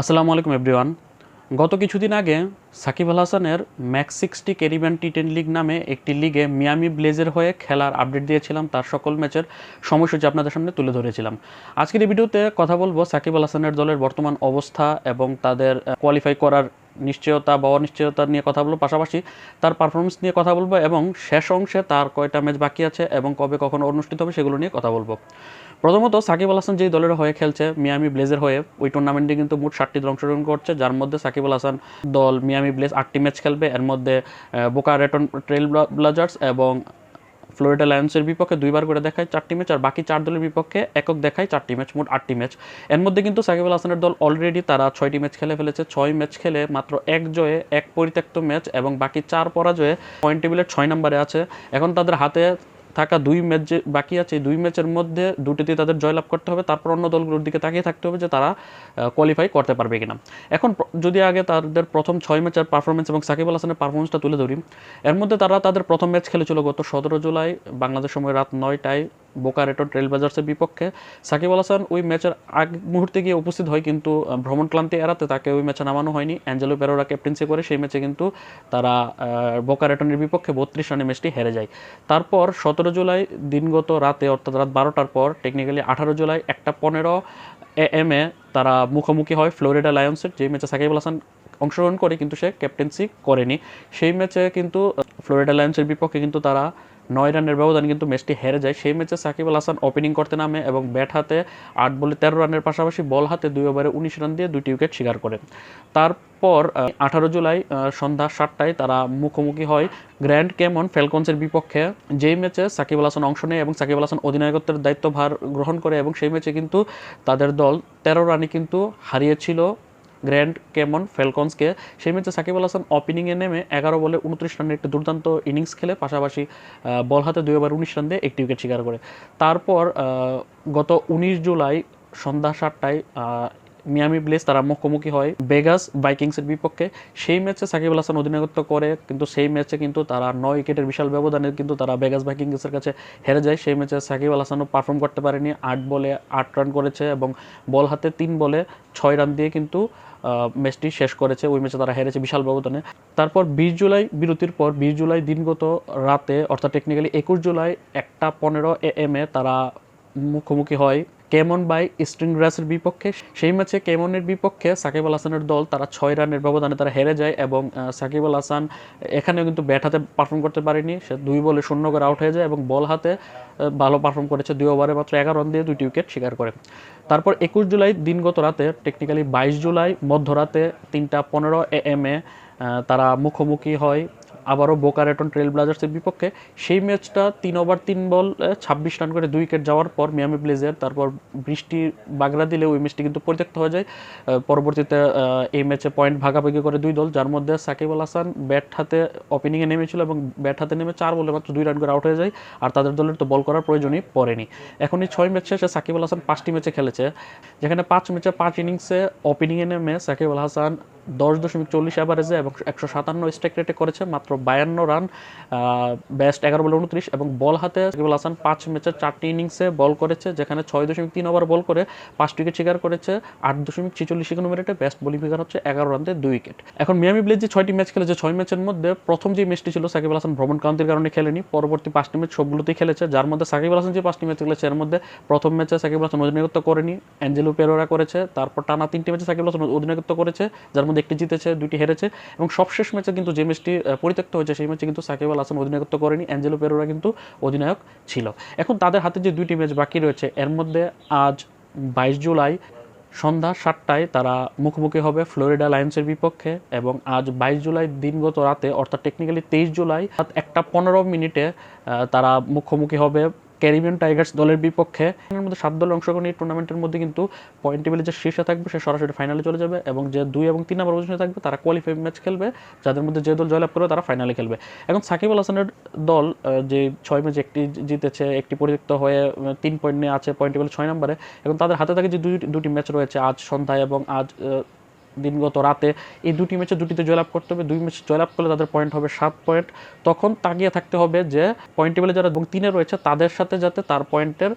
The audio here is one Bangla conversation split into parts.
আসসালামু আলাইকুম এভরিওয়ান গত কিছুদিন আগে সাকিব আল হাসানের max sixty Caribbean T ten league নামে একটি লিগে মিয়ামি ব্লেজের হয়ে খেলার আপডেট দিয়েছিলাম। তার সকল ম্যাচের সময়সূচি আপনাদের সামনে তুলে ধরেছিলাম। আজকের এই ভিডিওতে কথা বলব সাকিব আল হাসানের দলের বর্তমান অবস্থা এবং তাদের কোয়ালিফাই করার নিশ্চয়তা বা অনিশ্চয়তা নিয়ে কথা বলব, পাশাপাশি তার পারফরমেন্স নিয়ে কথা বলব এবং শেষ অংশে তার কয়টা ম্যাচ বাকি আছে এবং কবে কখন অনুষ্ঠিত হবে সেগুলো নিয়ে কথা বলব। প্রথমত সাকিব আল হাসান যেই দলের হয়ে খেলছে মিয়ামি ব্লেজের হয়ে, ওই টুর্নামেন্টে কিন্তু মোট ষাটটি দল অংশগ্রহণ করছে, যার মধ্যে সাকিব আল হাসান দল মিয়ামি ব্লেজ আটটি ম্যাচ খেলবে, এর মধ্যে বোকা রেটন ট্রেল ব্লাজার্স এবং ফ্লোরিডা লায়ন্সের বিপক্ষে দুইবার করে দেখায় চারটি ম্যাচ আর বাকি চার দলের বিপক্ষে একক দেখায় চারটি ম্যাচ, মোট আটটি ম্যাচ। এর মধ্যে কিন্তু সাকিব আল হাসানের দল অলরেডি তারা ছয়টি ম্যাচ খেলে ফেলেছে। ছয় ম্যাচ খেলে মাত্র এক জয়ে এক পরিত্যক্ত ম্যাচ এবং বাকি চার পরাজয়ে পয়েন্ট টেবিলের ছয় নম্বরে আছে। এখন তাদের হাতে থাকা দুই ম্যাচ যে বাকি আছে দুই ম্যাচের মধ্যে দুটিতে তাদের জয়লাভ করতে হবে, তারপর অন্য দলগুলোর দিকে তাকিয়ে থাকতে হবে যে তারা কোয়ালিফাই করতে পারবে কিনা। এখন যদি আগে তাদের প্রথম ছয় ম্যাচের পারফরমেন্স এবং সাকিব আল হাসানের পারফরমেন্সটা তুলে ধরি, এর মধ্যে তারা তাদের প্রথম ম্যাচ খেলেছিল গত সতেরো জুলাই, বাংলাদেশ সময় রাত নয়টায় বোকারেটো ট্রেল বাজার্সের বিপক্ষে। সাকিব আল হাসান ওই ম্যাচের আগ মুহূর্তে গিয়ে উপস্থিত হয়, কিন্তু ভ্রমণ ক্লান্তি এড়াতে তাকে ওই ম্যাচে নামানো হয়নি। অ্যাঞ্জেলো পেরোরা ক্যাপ্টেন্সি করে সেই ম্যাচে কিন্তু তারা বোকারেটনের বিপক্ষে বত্রিশ রানে ম্যাচটি হেরে যায়। তারপর সতেরো জুলাই দিনগত রাতে, অর্থাৎ রাত বারোটার পর টেকনিক্যালি আঠারো জুলাই একটা পনেরো এ এম এ তারা মুখোমুখি হয় ফ্লোরিডা লায়ন্সের, যে ম্যাচে সাকিব আল হাসান অংশগ্রহণ করে, কিন্তু সে ক্যাপ্টেন্সি করেনি। সেই ম্যাচে কিন্তু ফ্লোরিডা লায়ন্সের বিপক্ষে কিন্তু তারা নয় রানের ব্যবধান কিন্তু ম্যাচটি হেরে যায়। সেই ম্যাচে সাকিব আল হাসান ওপেনিং করতে নামে এবং ব্যাট হাতে আট বলে তেরো রানের পাশাপাশি বল হাতে দুই ওভারে উনিশ রান দিয়ে দুইটি উইকেট শিকার করে তারপর আঠারো জুলাই সন্ধ্যা সাতটায় তারা মুখোমুখি হয় গ্র্যান্ড কেমন ফেলকনসের বিপক্ষে। যেই ম্যাচে সাকিব আল হাসান অংশ নেয় এবং সাকিব আল হাসান অধিনায়কত্বের দায়িত্বভার গ্রহণ করে এবং সেই ম্যাচে কিন্তু তাদের দল তেরো রানে কিন্তু হারিয়েছিল। গ্র্যান্ড কেমন ফেলকনসকে সেই ম্যাচে সাকিব আল হাসান ওপেনিংয়ে নেমে এগারো বলে উনত্রিশ রানের একটি দুর্দান্ত ইনিংস খেলে, পাশাপাশি বল হাতে দুই ওভার উনিশ রান দিয়ে একটি উইকেট শিকার করে। তারপর গত উনিশ জুলাই সন্ধ্যা সাতটায় মিয়ামি ব্লেস, তারা মুখোমুখি হয়। বেগাস বাইকিংসের বিপক্ষে, সেই ম্যাচে সাকিব আল হাসান অধিনায়কত্ব করে, কিন্তু সেই ম্যাচে কিন্তু তারা নয় উইকেটের বিশাল ব্যবধানে কিন্তু তারা বেগাস বাইকিংসের কাছে হেরে যায়। সেই ম্যাচে সাকিব আল হাসানও পারফর্ম করতে পারেনি। আট বলে আট রান করেছে এবং বল হাতে তিন বলে ছয় রান দিয়ে কিন্তু ম্যাচটি শেষ করেছে। ওই ম্যাচে তারা হেরেছে বিশাল ব্যবধানে। তারপর বিশ জুলাই বিরতির পর, বিশ জুলাই দিনগত রাতে, অর্থাৎ টেকনিক্যালি একুশ জুলাই একটা পনেরো এ এম এ তারা মুখোমুখি হয়। কেমন বাই ইস্টার্ন গ্রাসের বিপক্ষে? সেই ম্যাচে কেমনের বিপক্ষে সাকিব আল হাসানের দল তারা ছয় রানের ব্যবধানে তারা হেরে যায় এবং সাকিব আল হাসান এখানেও কিন্তু ব্যাট হাতে পারফর্ম করতে পারেনি। সে দুই বলে শূন্য করে আউট হয়ে যায় এবং বল হাতে ভালো পারফর্ম করেছে। দুই ওভারে মাত্র এগারো রান দিয়ে দুইটি উইকেট শিকার করে। তারপর একুশ জুলাই দিনগত রাতে টেকনিক্যালি বাইশ জুলাই মধ্যরাতে তিনটা পনেরো এ এম এ তারা মুখোমুখি হয় আবারও বোকারেটন ট্রেল ব্লাজার্সের বিপক্ষে। সেই ম্যাচটা তিন ওভার, তিন বল ছাব্বিশ রান করে দুই উইকেট যাওয়ার পর মিয়ামি ব্লেজের তারপর বৃষ্টি বাগড়া দিলে ওই ম্যাচটি কিন্তু পরিত্যক্ত হয়ে যায়। পরবর্তীতে এই ম্যাচে পয়েন্ট ভাগাভাগি করে দুই দল, যার মধ্যে সাকিব আল হাসান ব্যাট হাতে ওপেনিংয়ে নেমেছিল এবং ব্যাট হাতে নেমে চার বলে মাত্র দুই রান করে আউট হয়ে যায়। আর তাদের দলের তো বল করার প্রয়োজনই পড়েনি। এখন এই ছয় ম্যাচ শেষে সাকিব আল হাসান পাঁচটি ম্যাচে খেলেছে, যেখানে পাঁচ ম্যাচে পাঁচ ইনিংসে ওপেনিংয়ে নেমে সাকিব আল হাসান দশ দশমিক চল্লিশ অ্যাভারেজে এবং একশো সাতান্ন স্ট্রাইক রেটে করেছে, মাত্র বায়ান্ন রান ব্যাস্ট এগারো বলে উনত্রিশ এবং বল হাতে সাকিব আল হাসান পাঁচ ম্যাচে চারটি ইনিংসে বল করেছে, যেখানে ছয় দশমিক তিন ওভার বল করে পাঁচ উইকেট শিকার করেছে, আট দশমিক ছেচল্লিশ ইকোনমি রেটে ব্যাস্ট বোলিং ফিগার হচ্ছে এগারো রান দিয়ে দুই উইকেট এখন মিয়ামি ব্লেজ যে ছয়টি ম্যাচ খেলেছে, ছয় ম্যাচের মধ্যে প্রথম যে ম্যাচটি ছিল, সাকিবুল হাসান ভ্রমণ ক্রান্তির কারণে খেলেনি, পরবর্তী পাঁচটি ম্যাচ সবগুলোতেই খেলেছে, যার মধ্যে সাকিবুল হাসান যে পাঁচটি ম্যাচ খেলেছে, এর মধ্যে প্রথম ম্যাচে সাকিব আল হাসান অধিনায়কত্ব করেনি, অ্যাঞ্জেলো পেরোরা করেছে, তারপর টানা তিনটি ম্যাচে সাকিব আল হাসান অধিনায়কত্ব করেছে, যার মধ্যে একটি জিতেছে, দুইটি হেরেছে এবং সবশেষ ম্যাচে কিন্তু যে ম্যাচটি পরিত্যক্ত হয়েছে সেই ম্যাচে কিন্তু সাকিব আল হাসান অধিনায়কত্ব করেনি অ্যাঞ্জেলো পেরোরা কিন্তু অধিনায়ক ছিল। এখন তাদের হাতে যে দুইটি ম্যাচ বাকি রয়েছে, এর মধ্যে আজ বাইশ জুলাই সন্ধ্যা সাতটায় তারা মুখোমুখি হবে ফ্লোরিডা লায়ন্সের বিপক্ষে এবং আজ বাইশ জুলাই দিনগত রাতে, অর্থাৎ টেকনিক্যালি তেইশ জুলাই একটা পনেরো মিনিটে তারা মুখোমুখি হবে ক্যারিবিয়ান টাইগার্স দলের বিপক্ষে এর মধ্যে সাত দল অংশগ্রহণ এই টুর্নামেন্টের মধ্যে কিন্তু পয়েন্ট টেবিলে যে শীর্ষে থাকবে, সে সরাসরি ফাইনালে চলে যাবে এবং যে দুই এবং তিন নম্বর পজিশনে থাকবে, তারা কোয়ালিফাই ম্যাচ খেলবে। যাদের মধ্যে যে দল জয়লাভ করবে, তারা ফাইনালে খেলবে। এখন সাকিব আল হাসানের দল যে ছয় ম্যাচ একটি জিতেছে, একটি পরিত্যক্ত হয়ে তিন পয়েন্ট নিয়ে আছে পয়েন্ট টেবিলে ছয় নম্বরে এখন তাদের হাতে থাকে যে দুই দুটি ম্যাচ রয়েছে আজ সন্ধ্যায় এবং আজ দিনগত রাতে এই দুটি ম্যাচে দুটিতে জয়লাভ করতে হবে, দুই ম্যাচ জয়লাভ করলে তাদের পয়েন্ট হবে সাত পয়েন্ট তখন তাকিয়ে থাকতে হবে যে পয়েন্ট টেবিলে যারা এবং তিনে রয়েছে তাদের সাথে যাতে তার পয়েন্টের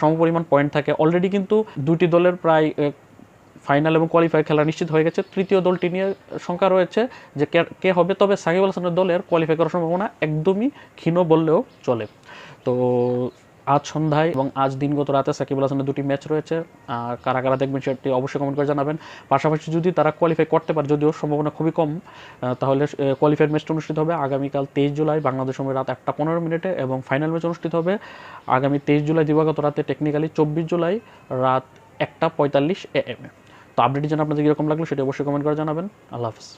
সমপরিমাণ পয়েন্ট থাকে। অলরেডি কিন্তু দুটি দলের প্রায় ফাইনাল এবং কোয়ালিফাই খেলা নিশ্চিত হয়ে গেছে। তৃতীয় দলটি নিয়ে সংখ্যা রয়েছে যে কে হবে, তবে সাকিব আল হাসানের দলের কোয়ালিফাই করার সম্ভাবনা একদমই ক্ষীণ বললেও চলে। তো আজ সন্ধ্যায় এবং আজ দিনগত রাতে সাকিব আল হাসানের দুটি ম্যাচ রয়েছে। কারা কারা দেখবেন সেটি অবশ্যই কমেন্ট করে জানাবেন। পাশাপাশি যদি তারা কোয়ালিফাই করতে পারে, যদিও সম্ভাবনা খুবই কম তাহলে কোয়ালিফাইড ম্যাচটা অনুষ্ঠিত হবে আগামীকাল তেইশ জুলাই বাংলাদেশ সময় রাত একটা পনেরো মিনিটে এবং ফাইনাল ম্যাচ অনুষ্ঠিত হবে আগামী তেইশ জুলাই দিবাগত রাতে টেকনিক্যালি চব্বিশ জুলাই রাত একটা পঁয়তাল্লিশ এ এম এ। তো আপডেট যেন আপনাদের কীরকম লাগল সেটি অবশ্যই কমেন্ট করে জানাবেন। আল্লাহ হাফিজ।